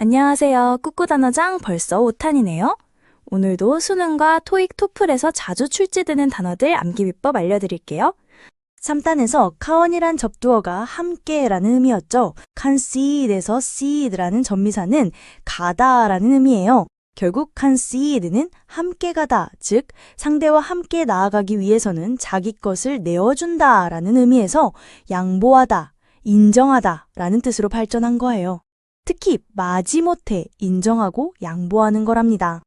안녕하세요. 꾸꾸단어장 벌써 5탄이네요. 오늘도 수능과 토익, 토플에서 자주 출제되는 단어들 암기 비법 알려드릴게요. 3탄에서 카원이란 접두어가 함께라는 의미였죠. conceide에서 seed라는 전미사는 가다라는 의미예요. 결국 conceide는 함께 가다, 즉 상대와 함께 나아가기 위해서는 자기 것을 내어준다라는 의미에서 양보하다, 인정하다라는 뜻으로 발전한 거예요. 특히 마지못해 인정하고 양보하는 거랍니다.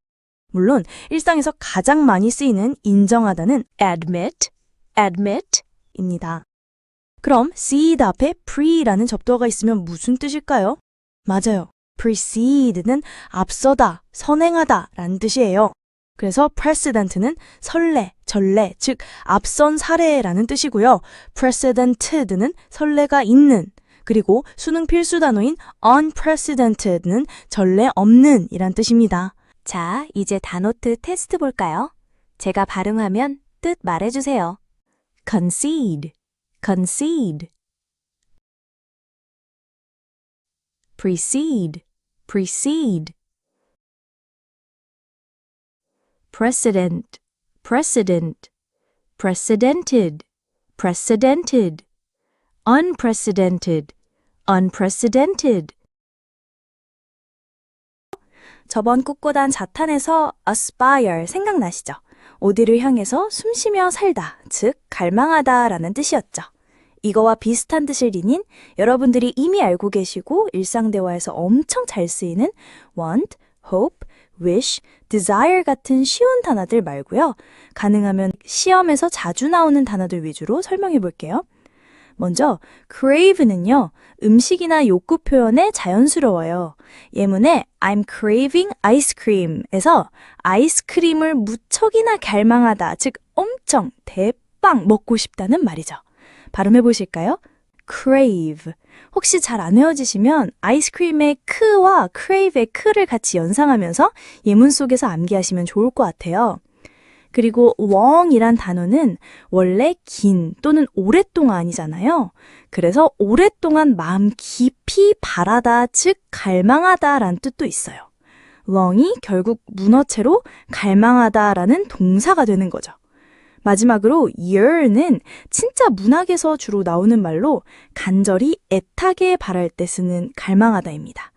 물론 일상에서 가장 많이 쓰이는 인정하다는 admit, admit 입니다. 그럼 seed 앞에 pre라는 접두어가 있으면 무슨 뜻일까요? 맞아요. precede는 앞서다, 선행하다 라는 뜻이에요. 그래서 precedent는 설레, 전례, 즉 앞선 사례라는 뜻이고요. precedented는 설레가 있는, 그리고 수능 필수 단어인 unprecedented는 전례 없는 이란 뜻입니다. 자, 이제 단어트 테스트 볼까요? 제가 발음하면 뜻 말해주세요. concede, concede. precede, precede. precedent, precedent. precedented, precedented. Unprecedented, unprecedented. 저번 꿋꿋한 자탄에서 aspire 생각나시죠? 어디를 향해서 숨쉬며 살다, 즉 갈망하다 라는 뜻이었죠. 이거와 비슷한 뜻을 지닌 여러분들이 이미 알고 계시고 일상 대화에서 엄청 잘 쓰이는 want, hope, wish, desire 같은 쉬운 단어들 말고요. 가능하면 시험에서 자주 나오는 단어들 위주로 설명해 볼게요. 먼저 crave는요. 음식이나 욕구 표현에 자연스러워요. 예문에 I'm craving ice cream에서 아이스크림을 무척이나 갈망하다, 즉 엄청 대빵 먹고 싶다는 말이죠. 발음해 보실까요? crave. 혹시 잘 안 외워지시면 아이스크림의 크와 crave의 크를 같이 연상하면서 예문 속에서 암기하시면 좋을 것 같아요. 그리고 long이란 단어는 원래 긴 또는 오랫동안이잖아요. 그래서 오랫동안 마음 깊이 바라다, 즉 갈망하다라는 뜻도 있어요. long이 결국 문어체로 갈망하다라는 동사가 되는 거죠. 마지막으로 yearn은 진짜 문학에서 주로 나오는 말로 간절히 애타게 바랄 때 쓰는 갈망하다입니다.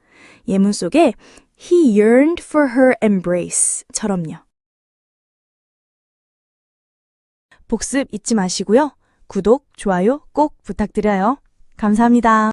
예문 속에 he yearned for her embrace처럼요. 복습 잊지 마시고요. 구독, 좋아요 꼭 부탁드려요. 감사합니다.